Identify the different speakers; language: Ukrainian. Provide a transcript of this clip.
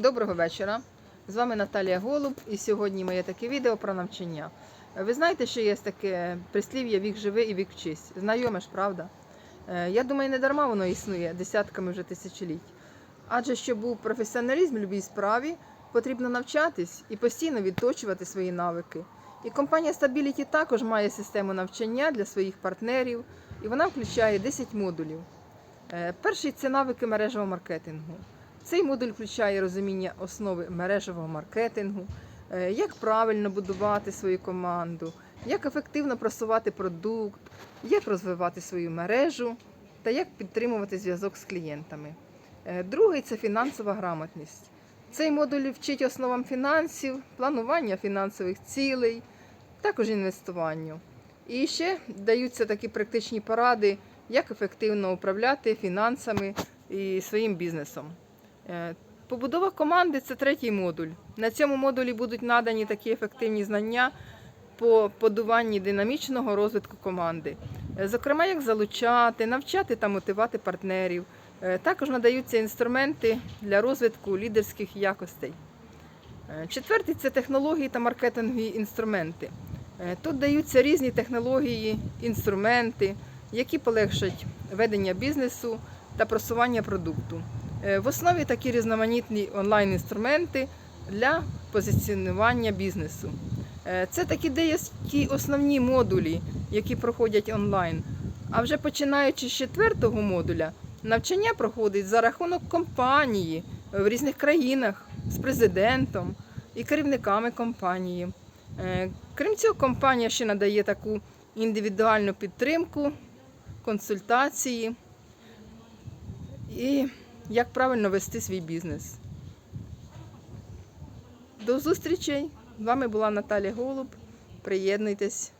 Speaker 1: Доброго вечора. З вами Наталія Голуб, і сьогодні моє таке відео про навчання. Ви знаєте, що є таке прислів'я вік живи і вік вчись. Знайоме ж, правда? Е, Я думаю, не дарма воно існує десятками вже тисячоліть. Адже щоб був професіоналізм в будь-якій справі, потрібно навчатись і постійно відточувати свої навики. І компанія Stability також має систему навчання для своїх партнерів, і вона включає 10 модулів. Е, Перший це навики мережевого маркетингу. Цей модуль включає розуміння основи мережевого маркетингу, е, як правильно будувати свою команду, як ефективно просувати продукт, як розвивати свою мережу та як підтримувати зв'язок з клієнтами. Е, Другий це фінансова грамотність. Цей модуль вчить основам фінансів, планування фінансових цілей, також інвестуванню. І ще даються такі практичні поради, як ефективно управляти фінансами і своїм бізнесом. Е, Побудова команди це третій модуль. На цьому модулі будуть надані такі ефективні знання по подуванні динамічного розвитку команди. Е, Зокрема, як залучати, навчати та мотивувати партнерів. Е, Також надаються інструменти для розвитку лідерських якостей. Четвертий це технології та маркетингові інструменти. Тут даються різні технології, інструменти, які полегшать ведення бізнесу та просування продукту. Е, В основі такі різноманітні онлайн-інструменти для позиціонування бізнесу. Е, Це такі деякі основні модулі, які проходять онлайн. А вже починаючи з четвертого модуля, навчання проходить за рахунок компанії в різних країнах з президентом і керівниками компанії. Е, Крім цього, компанія ще надає таку індивідуальну підтримку, консультації і як правильно вести свій бізнес. До зустрічей! З вами була Наталія Голуб. Приєднуйтесь.